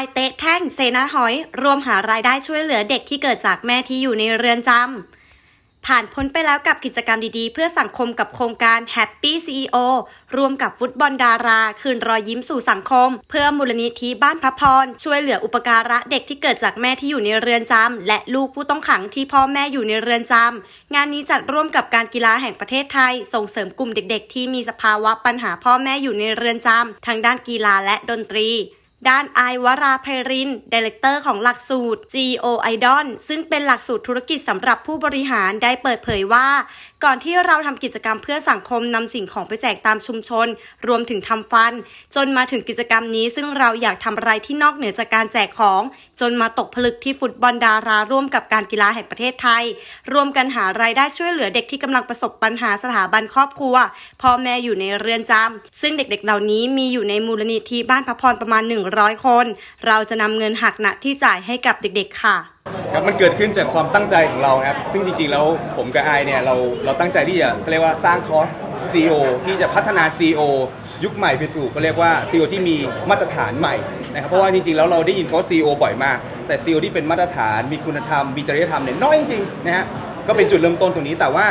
ายเตะแท่งเซนาหอย รวมหารายได้ช่วยเหลือเด็กที่เกิดจากแม่ที่อยู่ในเรือนจำ ผ่านพ้นไปแล้วกับกิจกรรมดีๆ เพื่อสังคมกับโครงการ Happy CEO รวมกับฟุตบอลดารา คืนรอยยิ้มสู่สังคม เพื่อมูลนิธิบ้านพระพร ช่วยเหลืออุปการะเด็กที่เกิดจากแม่ที่อยู่ในเรือนจำ และลูกผู้ต้องขังที่พ่อแม่อยู่ในเรือนจำ งานนี้จัดร่วมกับการกีฬาแห่งประเทศไทย ส่งเสริมกลุ่มเด็ก ๆ ที่มีสภาวะปัญหาพ่อแม่อยู่ในเรือนจำทั้งด้านกีฬาและดนตรี ด้านไอวราไพรินดีเลกเตอร์ของหลักสูตร CEO Idol ซึ่งเป็นหลักสูตรธุรกิจสำหรับผู้บริหารได้เปิดเผยว่า ก่อนที่เราทำกิจกรรมเพื่อสังคมนำสิ่งของไปแจกตามชุมชน รวมถึงทำฟัน จนมาถึงกิจกรรมนี้ ซึ่งเราอยากทำอะไรที่นอกเหนือจากการแจกของ จนมาตกผลึกที่ฟุตบอลดาราร่วมกับการกีฬาแห่งประเทศไทย รวมกันหารายได้ช่วยเหลือเด็กที่กำลังประสบปัญหาสถาบันครอบครัวพ่อแม่อยู่ในเรือนจำซึ่งเด็กๆ เหล่านี้มีอยู่ในมูลนิธิบ้านพระพรประมาณ100 คน เราจะนำเงินหักหน้าที่จ่ายให้กับเด็กๆค่ะ ครับมันเกิดขึ้นจากความตั้งใจของเราครับ ซึ่งจริงๆแล้วผมกับไอเนี่ยเราเราตั้งใจที่จะเขาเรียกว่าสร้างคอร์ส CEO ที่จะพัฒนา CEO ยุคใหม่ไปสู่เขาเรียกว่า CEO ที่มีมาตรฐานใหม่นะครับเพราะว่าจริงๆแล้วเราได้ยินคำว่า CEO บ่อยมาก แต่ CEO ที่เป็นมาตรฐานมีคุณธรรมมีจริยธรรมเนี่ยน้อยจริงๆนะฮะก็เป็นจุดเริ่มต้นตรงนี้แต่ว่า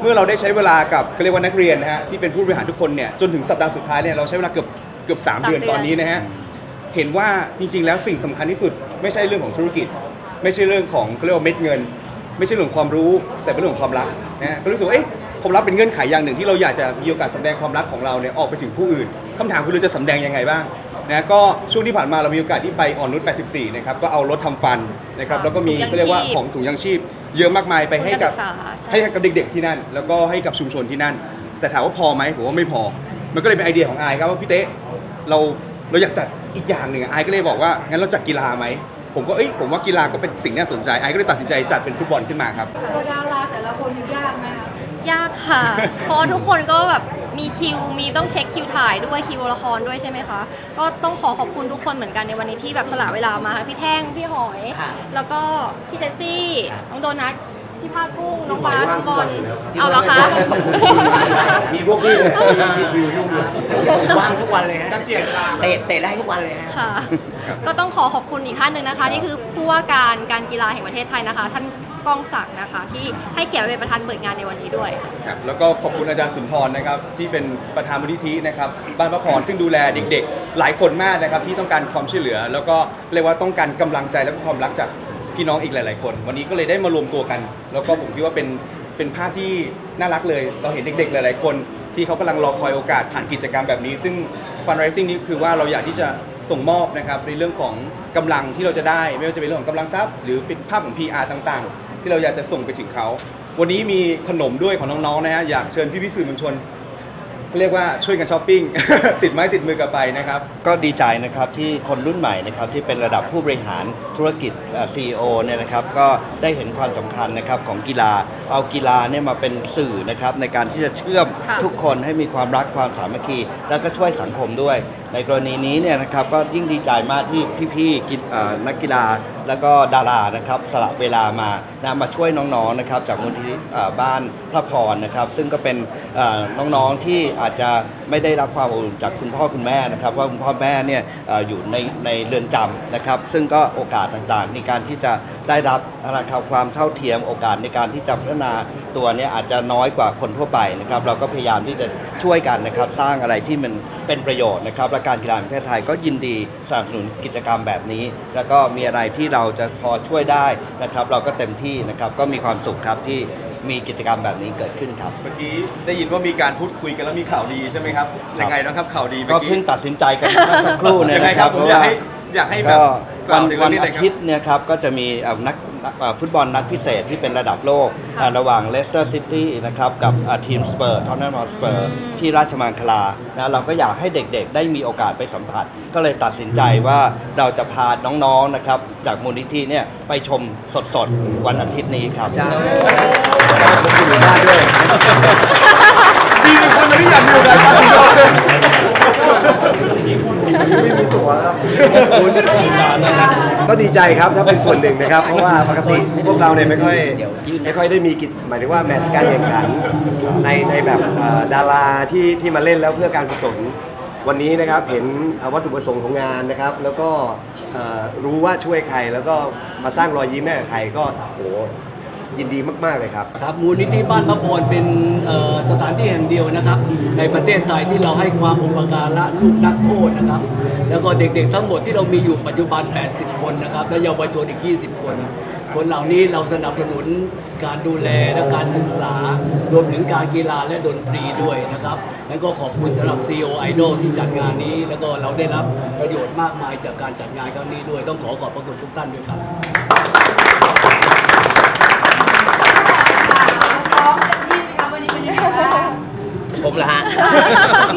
เมื่อเราได้ใช้เวลากับเขาเรียกว่านักเรียนนะฮะที่เป็นผู้บริหารทุกคนเนี่ยจนถึงสัปดาห์สุดท้ายเนี่ยเราใช้เวลาเกือบเกือบสามสามเดือนเดือนตอนนี้นะฮะ เห็นว่าจริง ๆ แล้วสิ่งสำคัญที่สุด ไม่ใช่เรื่องของธุรกิจ ไม่ใช่เรื่องของเขาเรียกว่าเม็ดเงิน ไม่ใช่เรื่องของความรู้ แต่เป็นเรื่องของความรักนะฮะก็รู้สึกว่าเอ๊ะความรักเป็นเงื่อนไขอย่างหนึ่งที่เราอยากจะมีโอกาสแสดงความรักของเราเนี่ยออกไปถึงผู้อื่นคำถามคือเราจะสำแดงยังไงบ้างนะก็ช่วงที่ผ่านมาเรามีโอกาสที่ไปอ่อนนุช84นะครับก็เอารถทำฟันนะครับแล้วก็มีถุงยางเขาเรียกว่าชีพของถุงยางชีพ เยอะมากมายไปให้กับ ทุนการศึกษาใช่ ให้กับเด็กๆที่นั่น แล้วก็ให้กับชุมชนที่นั่น แต่ถามว่าพอไหมผมว่าไม่พอ มันก็เลยเป็นไอเดียของอายครับว่าพี่เต้เราเราอยากจัด อีกอย่างหนึ่งอะอายก็เลยบอกว่างั้นเราจัดกีฬาไหมผมก็เอ้ยผมว่ากีฬาก็เป็นสิ่งน่าสนใจอายก็เลยตัดสินใจจัดเป็นฟุตบอลขึ้นมาครับตัวดาราแต่ละคนอยู่ยากไหมคะยากค่ะ เพราะว่าทุกคนก็แบบมีคิว มีต้องเช็คคิวถ่ายด้วยคิวละครด้วยใช่ไหมคะ ก็ต้องขอขอบคุณทุกคนเหมือนกันในวันนี้ที่แบบสละเวลามาค่ะพี่แท่ง พี่หอย แล้วก็พี่เจสซี่ น้องโดนัท พี่ภาคกุ้งน้องบาสน้องบอลเอาเหรอคะ มีพวกพี่เลยมีคิวยุ่งเลยว่างทุกวันเลยฮะเตะเตะได้ทุกวันเลยฮะค่ะ ก็ต้องขอขอบคุณอีกท่านหนึ่งนะคะนี่คือผู้ว่าการการกีฬาแห่งประเทศไทยนะคะ ท่านก้องศักดิ์นะคะ ที่ให้เกียรติเป็นประธานเปิดงานในวันนี้ด้วยครับแล้วก็ขอบคุณอาจารย์สุนทรนะครับที่เป็นประธานมูลนิธินะครับบ้านพระพรซึ่งดูแลเด็กๆ หลายคนมากนะครับที่ต้องการความช่วยเหลือ แล้วก็เรียกว่าต้องการกำลังใจและก็ความรักจาก พี่น้องอีกหลาย ๆ คน วันนี้ก็เลยได้มารวมตัวกัน แล้วก็ผมคิดว่าเป็นเป็นภาพที่น่ารักเลย เราเห็นเด็ก ๆ หลาย ๆ คนที่เขากำลังรอคอยโอกาสผ่านกิจกรรมแบบนี้ ซึ่ง fundraising นี้คือว่าเราอยากที่จะส่งมอบนะครับในเรื่องของกำลังที่เราจะได้ ไม่ว่าจะเป็นเรื่องของกำลังทรัพย์ หรือเป็นภาพของ PR ต่าง ๆ ที่เราอยากจะส่งไปถึงเขา วันนี้มีขนมด้วยของน้อง ๆ นะฮะอยากเชิญพี่ๆสื่อมวลชน เรียกว่าช่วยกันช้อปปิ้ง ติดไม้ติดมือกลับไปนะครับ ก็ดีใจนะครับที่คนรุ่นใหม่นะครับที่เป็นระดับผู้บริหารธุรกิจเอ่อ CEO เนี่ยนะครับก็ได้เห็นความสำคัญนะครับของกีฬา เอากีฬาเนี่ยมาเป็นสื่อนะครับในการที่จะเชื่อมค่ะ ทุกคนให้มีความรักความสามัคคี แล้วก็ช่วยสังคมด้วย ในกรณีนี้เนี่ยนะครับก็ยิ่งดีใจมากที่พี่ๆกีเอ่อนักกีฬาแล้วก็ดารานะครับสละเวลามานะมาช่วยน้องๆนะครับจากมูลที่บ้านพระพรนะครับ ซึ่งก็เป็นเอ่อน้องๆที่อาจจะ ไม่ได้รับความอบอุ่นจากคุณพ่อคุณแม่นะครับว่าคุณพ่อแม่เนี่ยเอ่ออยู่ในในเรือนจำนะครับ ซึ่งก็โอกาสต่างๆ ในการที่จะได้รับนะครับความเท่าเทียมโอกาสในการที่จะพัฒนาตัวเนี่ยอาจจะน้อยกว่าคนทั่วไปนะครับ เราก็พยายามที่จะช่วยกันนะครับ สร้างอะไรที่มันเป็นประโยชน์นะครับและการกีฬาแห่งประเทศไทยก็ยินดีสนับสนุนกิจกรรมแบบนี้ แล้วก็มีอะไรที่เราจะพอช่วยได้นะครับ เราก็เต็มที่นะครับก็มีความสุขครับที่ มีกิจกรรมแบบนี้เกิดขึ้นครับ เมื่อกี้ได้ยินว่ามีการพูดคุยกันแล้วมีข่าวดีใช่ไหมครับยังไงนะครับข่าวดีเมื่ก็อกี้เพิ่งตัดสินใจกันเมื่อสักครู่เนี่ยยังไงนะคครัรับบผมเพราะอยากว่าให้อยากให้แบก็บกวัล่านถึงวัเรื่อนงนี้หน่อาอยครับ ทิตย์เนี่ยครับก็จะมีเอ่อนักนักเอ่อ ฟุตบอลนัดพิเศษที่เป็นระดับโลกค่ะอ่าระหว่างเลสเตอร์ซิตี้นะครับกับอ่าทีมสเปอร์ทอนนัมสเปอร์ที่ราชมังคลานะเราก็อยากให้เด็กๆ ได้มีโอกาสไปสัมผัส ก็เลยตัดสินใจว่าเราจะพาน้องๆนะครับจากมูลนิธิเนี่ยไปชมสดๆ วันอาทิตย์นี้ครับมีคนที่อยากดูรายการนี้ ดีใจครับถ้าเป็นส่วนหนึ่งนะครับ เพราะว่าปกติพวกเราเนี่ยไม่ค่อยไม่ค่อยได้มีกิจหมายถึงว่าแมตช์การแข่งขันในในแบบเอ่อดาราที่ที่มาเล่นแล้วเพื่อการกุศลวันนี้นะครับเห็นวัตถุประสงค์ของงานนะครับ แล้วก็เอ่อรู้ว่าช่วยใครแล้วก็มาสร้างรอยยิ้มให้กับใครก็โหยินดีมากๆเลยครับ ครับมูลนิธิบ้านพระพรเป็นเอ่อ ห่งเดียวนะครับ ในประเทศไทยที่เราให้ความอุปการะลูกนักโทษนะครับ แล้วก็เด็กๆทั้งหมดที่เรามีอยู่ปัจจุบัน 80 คนนะครับ และเยาวชนอีก 20 คน คนเหล่านี้เราสนับสนุนการดูแลและการศึกษารวมถึงการกีฬาและดนตรีด้วยนะครับแล้วก็ขอบคุณสำหรับ CEO Idol ที่จัดงานนี้ แล้วก็เราได้รับประโยชน์มากมายจากการจัดงานครั้งนี้ด้วย ต้องขอขอบพระคุณทุกท่านด้วยครับ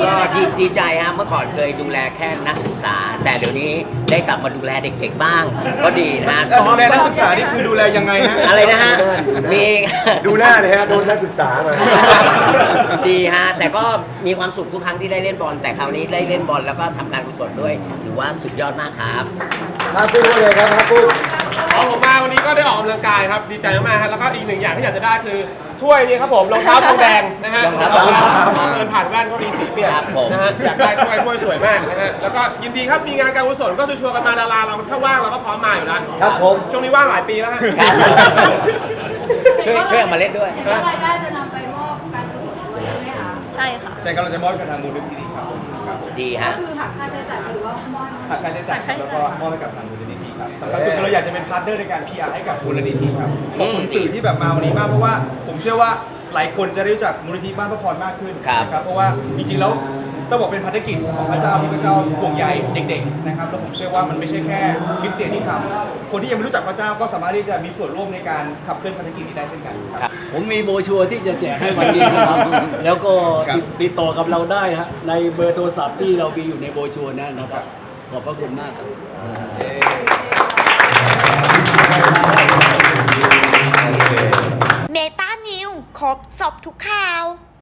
ก็ดีดีใจฮะเมื่อก่อนเคยดูแลแค่นักศึกษา แต่เดี๋ยวนี้ได้กลับมาดูแลเด็กๆบ้าง ก็ดีนะฮะการดูแลนักศึกษานี่คือดูแลยังไงฮะอะไรนะฮะมี ดูหน้าเลยฮะโดนนักศึกษามา ดีฮะ แต่ก็มีความสุขทุกครั้งที่ได้เล่นบอล แต่คราวนี้ได้เล่นบอลแล้วก็ทำการกุศลด้วย ถือว่าสุดยอดมากครับมาปุ้งก็เลยครับมาปุ้ง อ๋อผมมาวันนี้ก็ได้ออกกำลังกายครับดีใจมากๆครับแล้วก็อีกหนึ่งอย่างที่อยากจะได้คือถ้วยนี้ครับผมรองเท้าทองแดงนะฮะรองเท้าทองแดงเดินผ่านบ้านก็มีสีเปลี่ยนครับผม นะฮะอยากได้ถ้วยถ้วยสวยมากนะฮะแล้วก็ยินดีครับมีงานการกุศลก็ชวนๆกันมาดาราเราถ้าว่างเราก็พร้อมมาอยู่แล้วครับผม ช่วงนี้ว่างหลายปีแล้วฮะช่วยช่วยเอามาเล่นด้วย เห็นว่ารายได้จะนำไปมอบการกุศลด้วยใช่ไหมคะใช่ค่ะใช่ครับเราจะมอบกับทางมูลนิธิครับครับดีก็ฮะ คือหักค่าใช้จ่ายหรือว่ามอบ หักค่าใช้จ่ายแล้วก็มอบให้กับทางมูลนิธิ ครับสำคัญสุดคือเราอยากจะเป็นพาร์ทเนอร์ในการ PR ให้กับมูลนิธิครับขอบคุณสื่อที่แบบมาวันนี้มากเพราะว่าผมเชื่อว่าหลายคนจะได้รู้จักมูลนิธิบ้านพระพรมากขึ้นครับ นะครับเพราะว่าจริงๆแล้วต้องบอกเป็นภารกิจของพระเจ้าที่พระเจ้าห่วงใยเด็กๆนะครับแล้วผมเชื่อว่ามันไม่ใช่แค่คริสเตียนที่ทำคนที่ยังไม่รู้จักพระเจ้าก็สามารถที่จะมีส่วนร่วมในการขับเคลื่อนภารกิจนี้ได้เช่นกันครับผมมีโบรชัวร์ที่จะแจกให้วันนี้นะครับ แล้วก็ครับ ติดต่อกับเราได้ฮะในเบอร์โทรศัพท์ที่เรามีอยู่ในโบรชัวร์นั้นนะครับ ขอบพระคุณมากครับ เมตานิว ครบสอบทุกข่าว